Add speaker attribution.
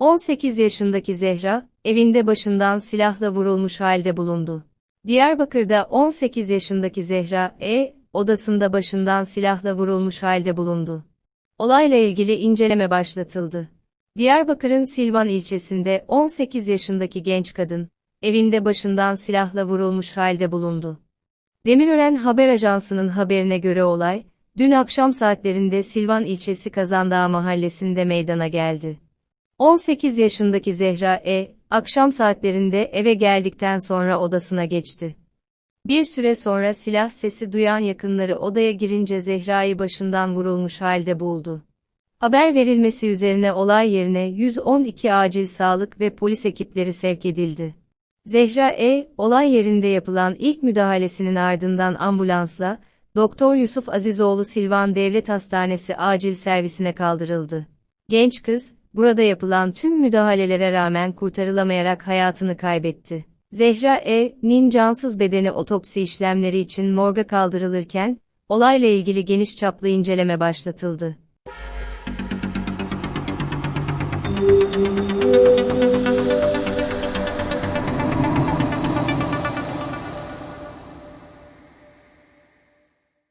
Speaker 1: 18 yaşındaki Zehra, evinde başından silahla vurulmuş halde bulundu. Diyarbakır'da 18 yaşındaki Zehra E, odasında başından silahla vurulmuş halde bulundu. Olayla ilgili inceleme başlatıldı. Diyarbakır'ın Silvan ilçesinde 18 yaşındaki genç kadın, evinde başından silahla vurulmuş halde bulundu. Demirören Haber Ajansı'nın haberine göre olay, dün akşam saatlerinde Silvan ilçesi Kazandağ mahallesinde meydana geldi. 18 yaşındaki Zehra E, akşam saatlerinde eve geldikten sonra odasına geçti. Bir süre sonra silah sesi duyan yakınları odaya girince Zehra'yı başından vurulmuş halde buldu. Haber verilmesi üzerine olay yerine 112 acil sağlık ve polis ekipleri sevk edildi. Zehra E, olay yerinde yapılan ilk müdahalesinin ardından ambulansla, Doktor Yusuf Azizoğlu Silvan Devlet Hastanesi acil servisine kaldırıldı. Genç kız, burada yapılan tüm müdahalelere rağmen kurtarılamayarak hayatını kaybetti. Zehra E.'nin cansız bedeni otopsi işlemleri için morga kaldırılırken, olayla ilgili geniş çaplı inceleme başlatıldı.